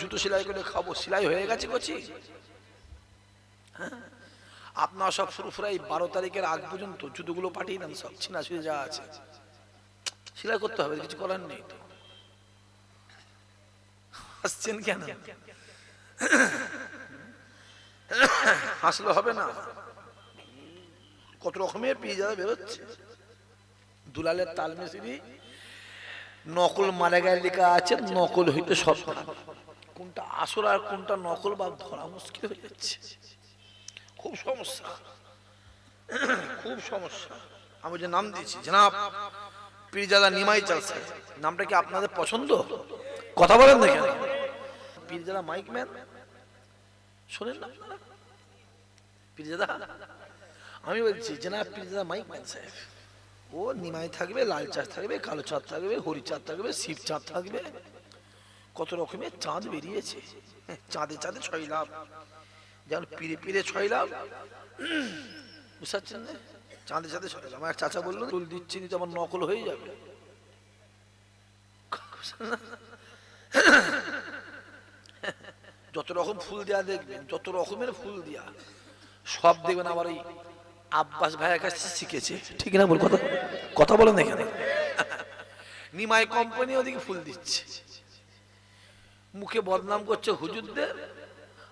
জুতো সেলাই করে খাব, সেলাই হয়ে গেছে কচি? হ্যাঁ? আপনার সব ফুরফুরাই বারো তারিখের আগ পর্যন্ত জুতোগুলো পাঠিয়ে দেন, সব ছিনা ছিঁড়ে যা আছে। সেলাই করতে হবে, কিছু করার নেই তো। হাসছেন কেন? হাসলে হবে না। কত রকমের পিজারা বেরোচ্ছে। দুলালের তাল মিস্ত্রি নকল মারা গায়ে লেখা আছে, নকল হইতে সব কোনটা আসল আর কোনটা নকল বা ধরা মুশকিল হয়ে যাচ্ছে। খুব সমস্যা। খুব সমস্যা। আমি যে নাম দিয়েছি, জনাব পীরজাদা নিমাই চাল সাহেব নামটা কি আপনাদের পছন্দ? কথা বলেন না কেন? Pirzada mic man? শোনেন না পীরজাদা, আমি বলছি, জনাব পীরজাদা মাইক ম্যান সাহেব ও নিমাই থাকবে, লাল চাঁদ থাকবে, কালো চাঁদ থাকবে, হরি চাঁদ থাকবে, শিব চাঁদ থাকবে। কত রকমের চাঁদ বেরিয়েছে। চাঁদে চাঁদে ছয় লাভ। যেমন পিড়ে পিড়ে ছয় লাভ। বুঝতে পারছেন না? চাঁদে চাঁদে ছয় লাভ। আমার চাচা বলল ফুল দিচ্ছি নি তো আমার নকল হয়ে যাবে। যত রকম ফুল দেয়া দেখবেন, যত রকমের ফুল দেয়া, সব দেখবেন আমার ওই আব্বাস ভাইয়ের কাছে শিখেছে। ঠিক না বল কথা? কথা বলেন এখানে। নিমাই কোম্পানি ওদিকে ফুল দিচ্ছে। মুখে বদনাম করছে হুজুরদের,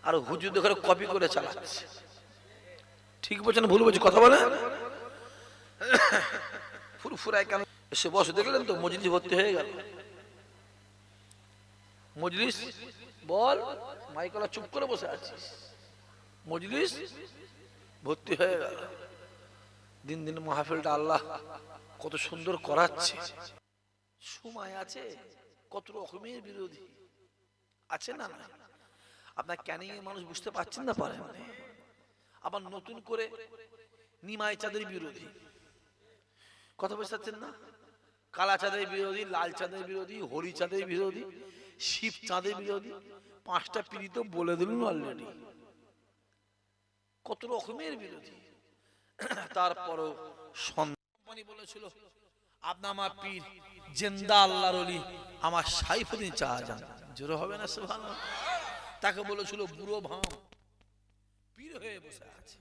আর হুজুরদের ঘরে কপি করে চালাচ্ছে। ঠিক বলছেন, ভুল বলছি, কথা বলে ফুরফুরায় কেন? এসে বসে দেখলেন তো মজলিস ভর্তি হয়ে গেল। মজলিস, বল মাইকলা চুপ করে বসে আছিস। মজলিস ভর্তি হয়ে গেল। দিন দিন মাহফিলটা আল্লাহ কত সুন্দর করাচ্ছে। সময় আছে, কত রকমের বিরোধী। আছে না না? আপনার ক্যানিং এর মানুষ বুঝতে পারছেন না পারেন না। আবার নতুন করে নিমাই চাঁদের বিরোধী। কথা বুঝতে না? কালা চাঁদের বিরোধী লাল চাঁদের বিরোধী হরি চাঁদের বিরোধী শিব চাঁদের বিরোধী পাঁচটা পীড়িত বলে দিলেন অলরেডি কত রকমের বিরোধী। তারপরও সন্তানি বলেছিল আপনার আমার পীর জেন্দা আল্লাহর অলি আমার সাইফুদ্দিন চাহাজান। জোরে হবে না সুবহান তাকে বলেছিল, বুড়ো ভাম। পীর হয়ে বসে আছে।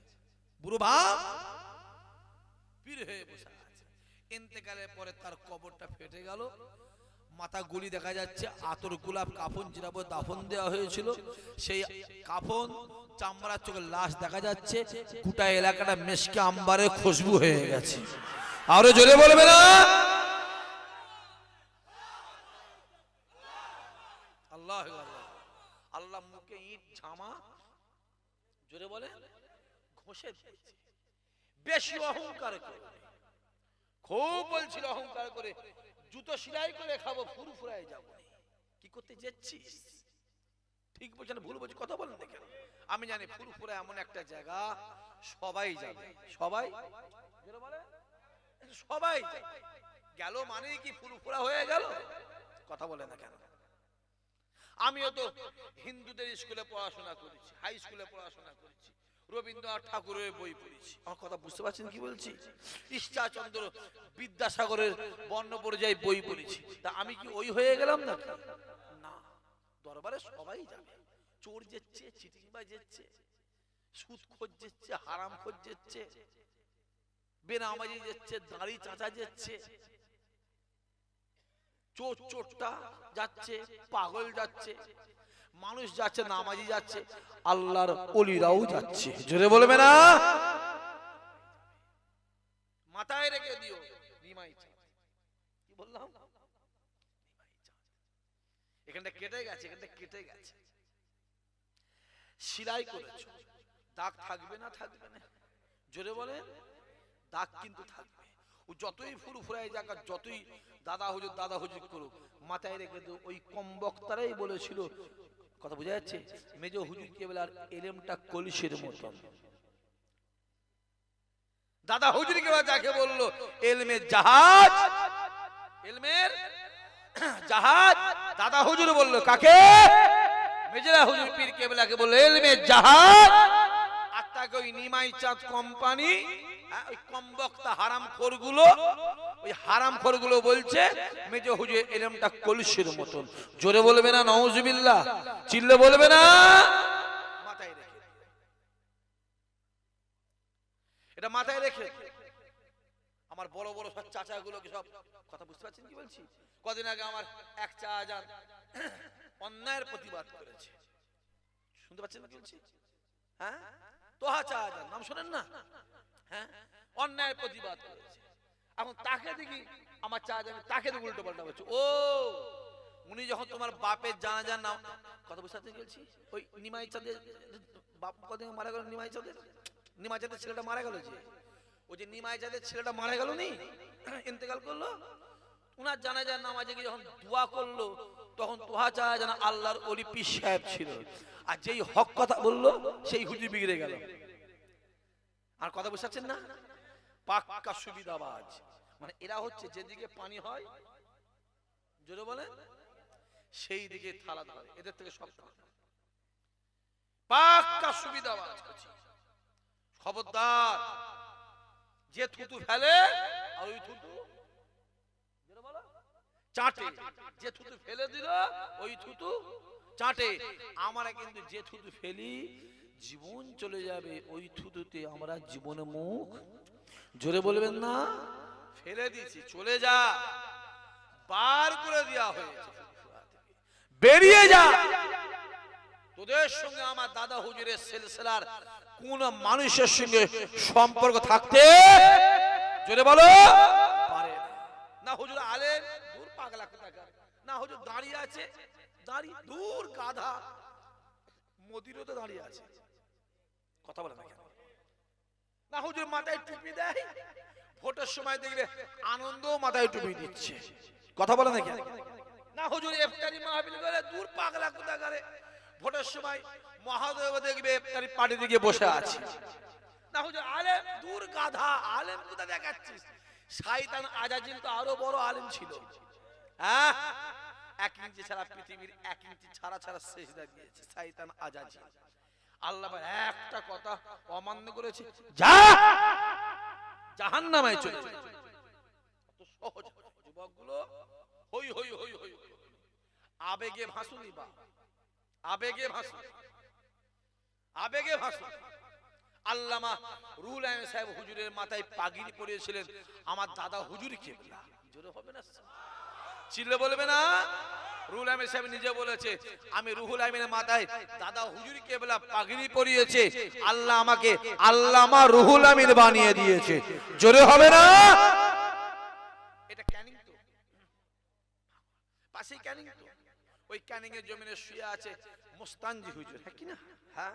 বুড়ো ভাম? পীর হয়ে বসে আছে। ইন্তেকালের পরে তার কবরটা ফেটে গেল। মাথা গুলি দেখা যাচ্ছে, আতর গোলাপ কাফন যেটা বলে দাফন দেওয়া হয়েছিল। সেই কাফন চামড়া চোখের লাশ দেখা যাচ্ছে। গোটা এলাকাটা মেশকে আম্বারে খুশবু হয়ে গেছে। আরও জোরে বলবে না? আল্লাহ আল্লাহ মুখে ইট, ঝামা, জোরে বলে, ঘষে বেশি অহংকার করে খুব বলছিল অহংকার করে, জুতো সিলাই করে খাব, ফুরফুরায় যাব কি করতে যাচ্ছিস ঠিক বলছেন ভুল বলছি, কথা বলেন দেখেন আমি জানি ফুরফুরা এমন একটা জায়গা, সবাই যাবে। সবাই? সবাই গেল মানে কি ফুরফুরা হয়ে গেল? কথা বলে না কেন? আমিও তো হিন্দুদের স্কুলে পড়াশোনা করেছি হাই স্কুলে পড়াশোনা করেছি। রবীন্দ্রনাথ ঠাকুরের বই পড়েছি। আমার কথা বুঝতে পারছেন কি বলছি? ঈশ্বরচন্দ্র বিদ্যাসাগরের বর্ণ পরিযায়ী বই পড়েছি। তা আমি কি ওই হয়ে গেলাম না না দরবারে সবাই যাবে চোর যেচ্ছে যেচ্ছে সুদ খোঁজ যেচ্ছে হারাম খোঁজ যেচ্ছে বেনামাজি যেচ্ছে দাড়ি চাচা যেচ্ছে। চোর চোরটা যাচ্ছে, পাগল যাচ্ছে, মানুষ যাচ্ছে, নামাজি যাচ্ছে, আল্লাহর অলিরাও যাচ্ছে। জোরে বলবে না? মাথায় রেখে দিও। এখানটা কেটে গেছে কেটে গেছে। সিলাই করেছ। দাগ থাকবে না থাকবে না? জোরে বলে দাগ কিন্তু থাকবে। ও যতই ফুরফুরাই যাক আর যতই দাদা হুজুর দাদা হুজুর করুক, মাথায় রেখে দিও ওই কম বক্তারাই বলেছিল। কথা বোঝা যাচ্ছে? মেজ হুজুর কে বলে আর এলেমটা কলিশের মতন। দাদা হুজুর কে যাকে বলল এলমের জাহাজ এলমের জাহাজ। দাদা হুজুর বলল, কাকে? মেজরা হুজুর পীর কেবলাকে বলল এলমের জাহাজ আর তাকে ওই নিমাই চাঁদ কোম্পানি ওই কমবক্তা হারাম খোরগুলো ওই হারাম বলছে, মেজো হুজুর এরমটা কলসির মতন। জোরে বলবে না নওজুবিল্লাহ চিল্লে বলবে না। মাথায় রেখে। এটা মাথায় রেখে। আমার বড় বড় সব চাচাগুলোকে সব কথা বুঝতে পারছেন কি বলছি? কদিন আগে আমার এক চা যান অন্যায়ের প্রতিবাদ করেছে। শুনতে পাচ্ছেন কি বলছি? হ্যাঁ? তোহা চা যান নাম শোনেন না? হ্যাঁ অন্যায়ের প্রতিবাদ করেছে। এখন তাকে দেখি আমার চা জানে, তাকে দেখি উল্টো পাল্টা বলছে, ও, উনি যখন তোমার বাপের জানা যান নাম কথা বুঝতে পারছেন বলছি? ওই নিমাই চাঁদের, বাপ কদিন মারা গেল নিমাই চাঁদের? নিমাই চাঁদের ছেলেটা মারা গেল যে? ওই যে নিমাই চাঁদের ছেলেটা মারা গেল নি? ইন্তেকাল করল? উনার জানা যায় নামাজে গিয়ে যখন দোয়া করল, তখন তোহা চায় জানা আল্লাহর অলি সাহেব ছিল। আর যেই হক কথা বলল, সেই হুজুর বিগড়ে গেল। আর কথা বুঝতে পারছেন না? পাক্কা সুবিধাবাজ। মানে এরা হচ্ছে যেদিকে পানি হয়, জোরে বলে সেই দিকে থালা ধরে। এদের থেকে সব পাক্কা সুবিধাবাজ। খবরদার। যে থুতু ফেলে, আর ওই থুতু চাটে। যে থুতু ফেলে দিল, ওই থুতু চাটে। আমরা কিন্তু যে থুতু ফেলি জীবন চলে যাবে ওই থুতুতে আমরা জীবনে মুখ। জোরে বলবেন না? ফেলে দিয়েছি চলে যা। বার করে দেওয়া হয়েছে। বেরিয়ে যা। তোদের সঙ্গে আমার দাদা হুজুরের সিলসিলার কোন মানুষের সঙ্গে সম্পর্ক থাকতে জোরে বলো? পারে না। হুজুর আলেন দূর পাগলা কোথাকার। না হুজুর দাঁড়িয়ে আছে দাঁড়িয়ে দূর গাধা। মোদিরও তো দাঁড়িয়ে আছে। কথা বলে না কেন? না, হুজুর মাথায় টুপি দেয়। ভোটের সময় দেখলে আনন্দ মাথায় টুপি দিচ্ছে। কথা বলে না কেন? না, হুজুর, ইফতারি মাহফিল করে দূর পাগলা কোথাকারে? ভোটের সময় মহাদেব দেখবে ইফতারি পার্টি দিকে বসে আছে। না, হুজুর, আলেম দূর গাধা, আলেম কোথা দেখাচ্ছিস? শয়তান আজাজিল তো আরও বড় আলেম ছিল। হ্যাঁ? এক ইঞ্চি ছাড়া পৃথিবীর এক ইঞ্চি ছাড়া ছাড়া সেজদা দিয়েছে, শয়তান আজাজিল। আল্লাহ একটা কথা অমান্য করেছে। যা! জাহান্নামে চলে যা। কত সহজ। যুবকগুলো হই হই হই হই। আবেগে ভাসুনি বা। আবেগে ভাসুন। আবেগে ভাসুন। আল্লামা রুল আইন সাহেব হুজুরের মাথায় পাগড়ি পরিয়েছিলেন। আমার দাদা হুজুর জোরে হবে না? চিল্লে বলবে না? রুহুল সাহেব নিজে বলেছে, আমি রুহুল আমিনের মাথায় দাদা হুজুর কেবলা পাগড়ি পরিয়েছে। আল্লাহ আমাকে আল্লামা রুহুল আমিন বানিয়ে দিয়েছে। জোরে হবে না? ওই শুয়ে আছে হ্যাঁ হ্যাঁ।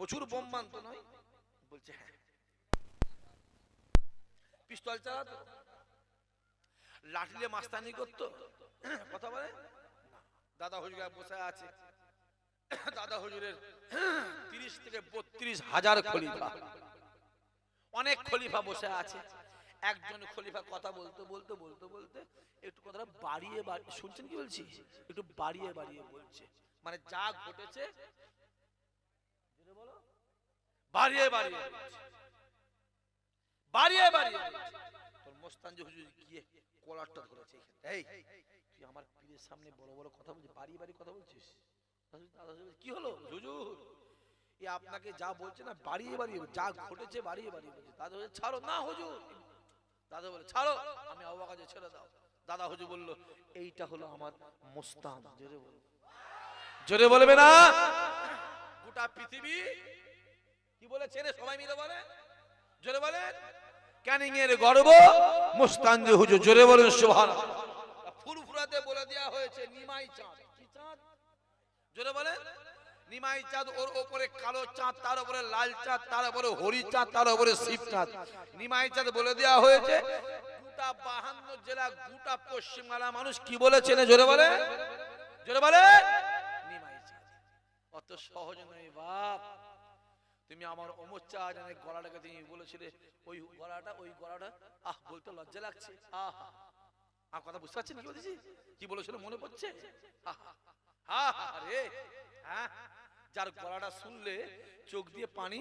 প্রচুর হ্যাঁ। পিস্তল চালাতো? লাঠি দিয়ে মাস্তানি করতো? কথা বলে? দাদা হুজুর বসে আছে। দাদা হুজুরের তিরিশ থেকে বত্রিশ হাজার খলিফা। অনেক খলিফা বসে আছে। একজন খলিফা কথা বলতে বলতে বলতে বলতে একটু কথাটা বাড়িয়ে বাড়িয়ে শুনছেন কি বলছি? একটু বাড়িয়ে বাড়িয়ে বলছে। মানে যা ঘটেছে বাড়িয়ে বাড়িয়ে। বাড়িয়ে বাড়িয়ে মোস্তানজি হুজুর গিয়ে কলারটা ধরেছে। এই, তুই আমার পীরের সামনে বড় বড় কথা বলছিস বাড়িয়ে বাড়িয়ে কথা বলছিস? কি হলো? হুজুর, এ আপনাকে যা বলছে না, বাড়িয়ে বাড়িয়ে যা ঘটেছে বাড়িয়ে বাড়িয়ে বলছে। দাদা হুজুর ছাড়ো, না হুজুর। দাদা বলে, ছাড়ো, আমি আবু কাজে ছেড়ে দাও। দাদা হুজুর বলল, এইটা হলো আমার মোস্তান। জোরে বল। জোরে বলবে না? গোটা পৃথিবী কি বলেছে রে? সবাই মিলে বলে। জোরে বলে ক্যানিং এর গর্ব, মুস্তানজি হুজুর জোরে বলেন, সুবহানাল্লাহ। ফুরফুরাতে বলে হয়েছে, নিমাই চাঁদ। কি চাঁদ? জোরে নিমাই চাঁদ ওর কালো চাঁদ, তার উপরে লাল চাঁদ, তার উপরে হরি চাঁদ, তার উপরে শিব চাঁদ। নিমাই চাঁদ বলে দেওয়া হয়েছে, গোটা বাহান্ন জেলা, গোটা পশ্চিমবাংলা মানুষ কি বলেছেন জোরে বলে জোরে বলে নিমাই চাঁদ। অত সহজ নয় বাপ। তুমি আমার অমর চা জানে গলাটাকে তুমি বলেছিলে, ওই গলাটা ওই গলাটা, আহ, বলতে লজ্জা লাগছে, আহ আর কথা বুঝতে পারছেন কি বলেছি কি বলেছিল মনে পড়ছে? হ্যাঁ যার গলাটা শুনলে চোখ দিয়ে পানি,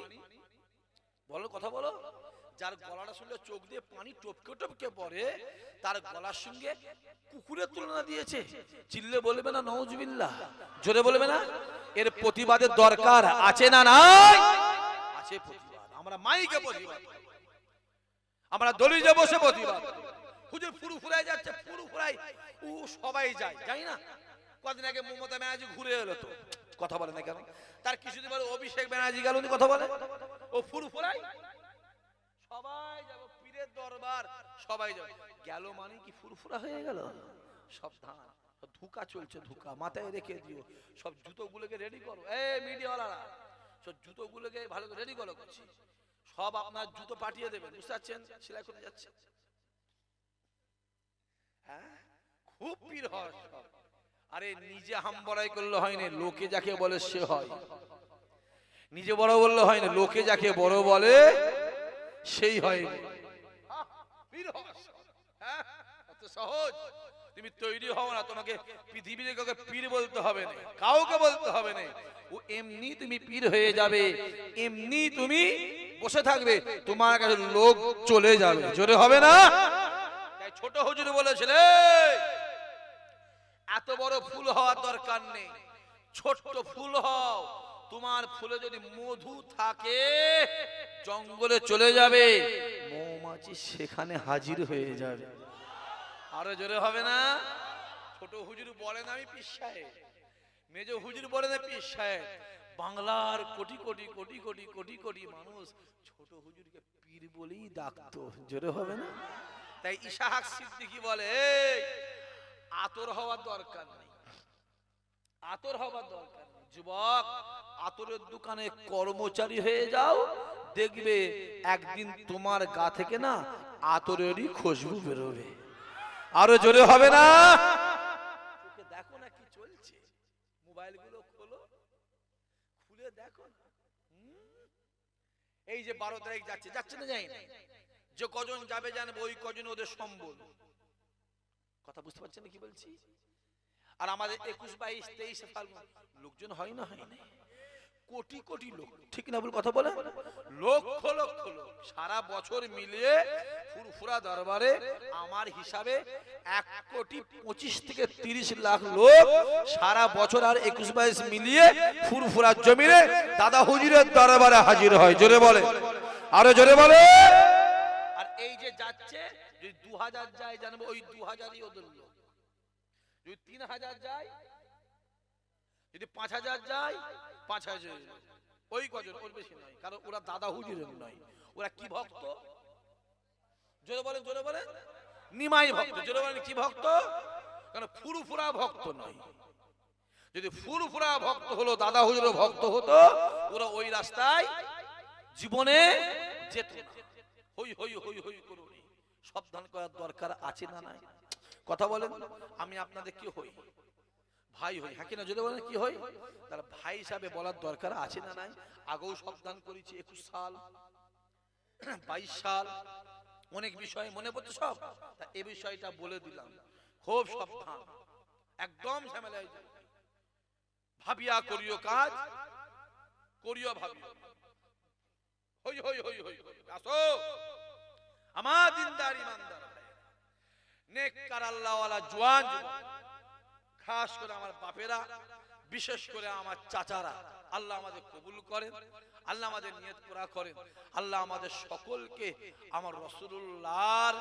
বলো, কথা বলো। যার গলাটা শুনলে চোখ দিয়ে পানি টপকে টপকে পড়ে, তার গলার সঙ্গে কুকুরের তুলনা দিয়েছে। চিল্লে বলবে না নওজবিল্লাহ জোরে বলবে না? এর প্রতিবাদের দরকার আছে না নাই? আছে প্রতিবাদ। আমরা মাইকে প্রতিবাদ। আমরা দলিজে বসে প্রতিবাদ। করি। হুজুর ফুরু ফুরাই যাচ্ছে ফুরু ফুরাই ও সবাই যায় যাই না? কদিন আগে মমতা ব্যানার্জি ঘুরে এলো তো। কথা বলে না কেন? তার কিছুদিন পরে অভিষেক ব্যানার্জি গেল কথা বলে? ও ফুরু ফুরাই সবাই যাব পীরের দরবার সবাই যাবে। গেল মানে কি ফুরফুরা হয়ে গেল? সাবধান ধোকা চলছে ধোকা। মাথায় রেখে দিও। সব জুতোগুলোকে রেডি করো। এই মিডিয়াওয়ালারা। জুতোগুলোকে ভালো করে রেডি করো। করছি সব আপনার জুতো পাঠিয়ে দেবেন, বুঝতে পারছেন? সেলাই করে যাচ্ছে। হ্যাঁ? খুব পীর হয় আরে, নিজে হাম বড়াই করলে হয় না, লোকে যাকে বলে সে হয়। নিজে বড় বললে হয় না, লোকে যাকে বড় বলে, সেই হয়। পীর হওয়া হ্যাঁ? সহজ। তুমি তৈরি হও না, তোমাকে পৃথিবীর কাউকে পীর বলতে হবে না, কাউকে বলতে হবে না। ও এমনি তুমি পীর হয়ে যাবে, এমনি তুমি বসে থাকবে, তোমার কাছে লোক চলে যাবে। জোরে হবে না? তাই ছোট হুজুর বলেছিলে, এত বড় ফুল হওয়ার দরকার নেই। ছোট্ট ফুল হও, তোমার ফুলে যদি মধু থাকে, জঙ্গলে চলে যাবে, মৌমাছি সেখানে হাজির হয়ে যাবে। আরও জোরে হবে না? ছোট হুজুর বলেন আমি পীর মেজ হুজুর বলেন পীর সাহেব। বাংলার কোটি কোটি কোটি কোটি কোটি কোটি মানুষ ছোট হুজুরকে পীর বলেই ডাকতো। জোরে হবে না? তাই ইশাহাক সিদ্দিকি বলে আতর হওয়ার দরকার নেই। আতর হওয়ার দরকার নেই। যুবক, আতরের দোকানে কর্মচারী হয়ে যাও। দেখবে একদিন তোমার গা থেকে না আতরেরই খুশবু বেরোবে। আরও জোরে হবে না। দেখো না কি চলছে। মোবাইলগুলো খোলো। খুলে দেখো এই যে বারো তারিখ যাচ্ছে যাচ্ছে না যাই না যে কজন যাবে জানবে, ওই কজন ওদের সম্বল। কথা বুঝতে পারছেন কি বলছি? আর আমাদের একুশ, বাইশ, তেইশ লোকজন হয় না হয় না। কোটি কোটি লোক। ঠিক না বল কথা বলে? লক্ষ লক্ষ লোক। সারা বছর মিলিয়ে ফুরফুরা দরবারে আমার হিসাবে এক কোটি পঁচিশ থেকে তিরিশ লাখ লোক সারা বছর আর একুশ বাইশ মিলিয়ে ফুরফুরার জমিনে দাদা হুজুরের দরবারে হাজির হয়। জোরে বলে। আরও জোরে বলে। আর এই যে যাচ্ছে যদি দু হাজার যায় জানব ওই দু হাজারই ওদের লোক। যদি তিন হাজার যায় যদি পাঁচ হাজার যায় পাঁচ হাজার ওই কজন, ওর বেশি নয়, কারণ ওরা দাদা হুজুরের নয়। ওরা কি ভক্ত? জোরে বলেন জোরে বলেন। নিমাই ভক্ত, জোরে বলেন, কি ভক্ত? কারণ ফুরফুরা ভক্ত নয়। যদি ফুরফুরা ভক্ত হলো, দাদা হুজুরের ভক্ত হতো, ওরা ওই রাস্তায় জীবনে যেত হই হই হই হই করুন। সাবধান করার দরকার আছে না নাই? কথা বলেন, আমি আপনাদের কি হই? ভাই হই হ্যাঁ কিনা যদি বলেন কি হই তার ভাই হিসাবে বলার দরকার আছে না নাই আগেও সাবধান করেছি, একুশ সাল, বাইশ সাল, অনেক বিষয় মনে পড়ছে সব তা এ বিষয়টা বলে দিলাম খুব সাবধান, একদম ঝামেলায়। ভাবিয়া করিও কাজ, করিও ভাবিও হই হই হই হই। আসো আমার দিনদার ইমানদার নেককার আল্লাহওয়ালা জোয়ান। খাস করে আমার বাপেরা, বিশেষ করে আমার চাচারা। আল্লাহ আমাদের কবুল করেন, আল্লাহ আমাদের নিয়ত পুরা করেন, আল্লাহ আমাদের সকলকে আমার রসুল্লাহর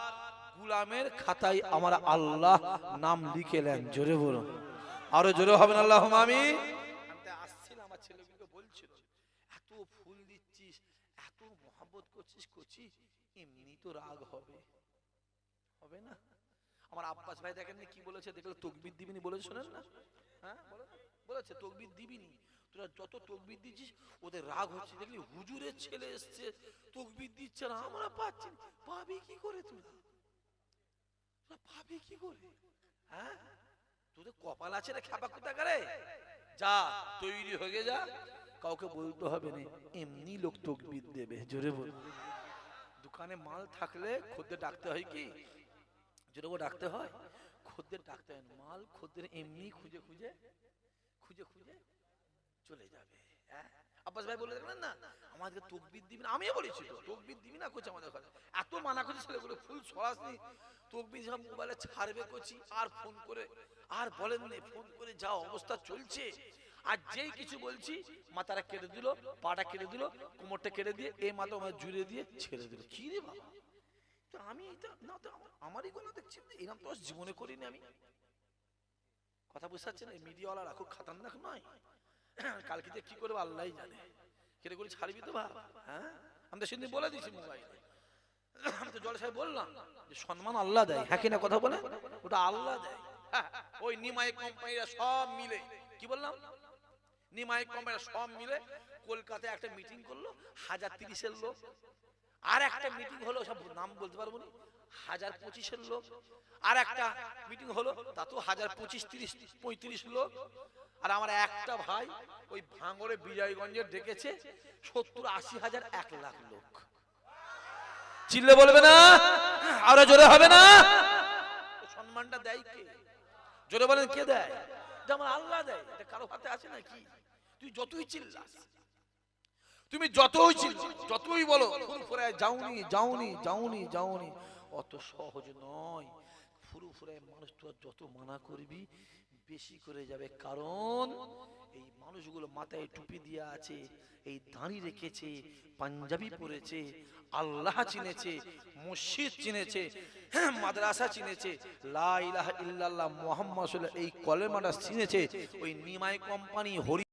গুলামের খাতায় আমার আল্লাহ নাম লিখে নেন জোরে বলুন। আরও জোরে হবেন আল্লাহ আমি আমার এত ফুল দিচ্ছিস, এত করছিস করছিস, এমনি তো রাগ হবে। হবে না? আমার আব্বাস ভাই দেখেন কি বলেছে? দেখলে তকবির দিবিনি বলেছে, শোনেন না? হ্যাঁ? বলেছে, তকবির দিবিনি। তোরা যত তকবির দিচ্ছিস, ওদের রাগ হচ্ছে। দেখলি হুজুরের ছেলে এসছে, তকবির দিচ্ছে না। আমরা পাচ্ছি না। পাবি কি করে তুই? তোরা পাবি কি করে? হ্যাঁ? তোদের কপাল আছে রে খ্যাপা কোথাকারে যা, তৈরি হয়ে যা। কাউকে বলতে হবে না। এমনি লোক তকবির দেবে। জোরে বল। দোকানে মাল থাকলে খদ্দের ডাকতে হয় কি? যেরকম ডাকতে হয়। খদ্দের ডাকতে হয় মাল খদ্দের এমনি খুঁজে খুঁজে খুঁজে খুঁজে চলে যাবে। হ্যাঁ? আব্বাস ভাই বলে দেখলেন না? তকবির দিবি না? আমিও বলেছি তকবির দিবি না আমাদের এত মানা করছে ছেলেগুলো, ফুল তকবির মোবাইলে ছাড়বে করছি আর ফোন করে, আর বলেন না, ফোন করে যা অবস্থা চলছে। আর যেই কিছু বলছি, মাথাটা কেটে দিল, পাটা কেটে দিল, কোমরটা কেটে দিয়ে এই মাথা আমার জুড়ে দিয়ে ছেড়ে দিল। কি রে বাবা? আমি না আমারই গলা দেখছি। এরকম তো জীবনে করিনি আমি। কথা বুঝতে মিডিয়াওয়ালারা খুব খাতারনাক নয়। কালকে কি করব আল্লাহ জানে। কেটে করে ছাড়বি তো ভাব হ্যাঁ? আমি তো সেদিন বলে দিয়েছি আমি তো জলে সাহেব বললাম যে সম্মান আল্লাহ দেয়। হ্যাঁ কিনা কথা বলে ওটা আল্লাহ দেয়। ওই নিমাই কোম্পানিরা সব মিলে। কি বললাম? নিমাই কোম্পানিরা সব মিলে কলকাতায় একটা মিটিং করল, হাজার তিরিশের লোক। আর একটা মিটিং হলো সব নাম বলতে পারব না? হাজার পঁচিশের লোক। আর একটা মিটিং হলো তাতেও হাজার পঁচিশ তিরিশ পঁয়ত্রিশ লোক। আর আমার একটা ভাই ওই ভাঙড়ে বিজয়গঞ্জে ডেকেছে সত্তর আশি হাজার এক লাখ লোক। চিল্লে বলবে না? আরও জোরে হবে না? সম্মানটা দেয় কে? জোরে বলেন কে দেয়? আমার আল্লাহ দেয়। এটা কারও হাতে আছে নাকি তুই যতই চিল্লাস। তুমি যতই চিল্লা যতই বলো ফুরফুরায় যাওনি যাওনি যাওনি যাওনি। অত সহজ নয়। ফুরফুরায় মানুষ তো যত মানা করবি বেশি করে যাবে। কারণ এই মানুষগুলো মাথায় টুপি দিয়ে আছে এই দাঁড়ি রেখেছে পাঞ্জাবি পরেছে আল্লাহ চিনেছে মসজিদ চিনেছে হ্যাঁ, মাদ্রাসা চিনেছে লা ইলাহা ইল্লাল্লাহ মুহাম্মদ এই কলেমাটা চিনেছে ওই নিমাই কোম্পানি হরি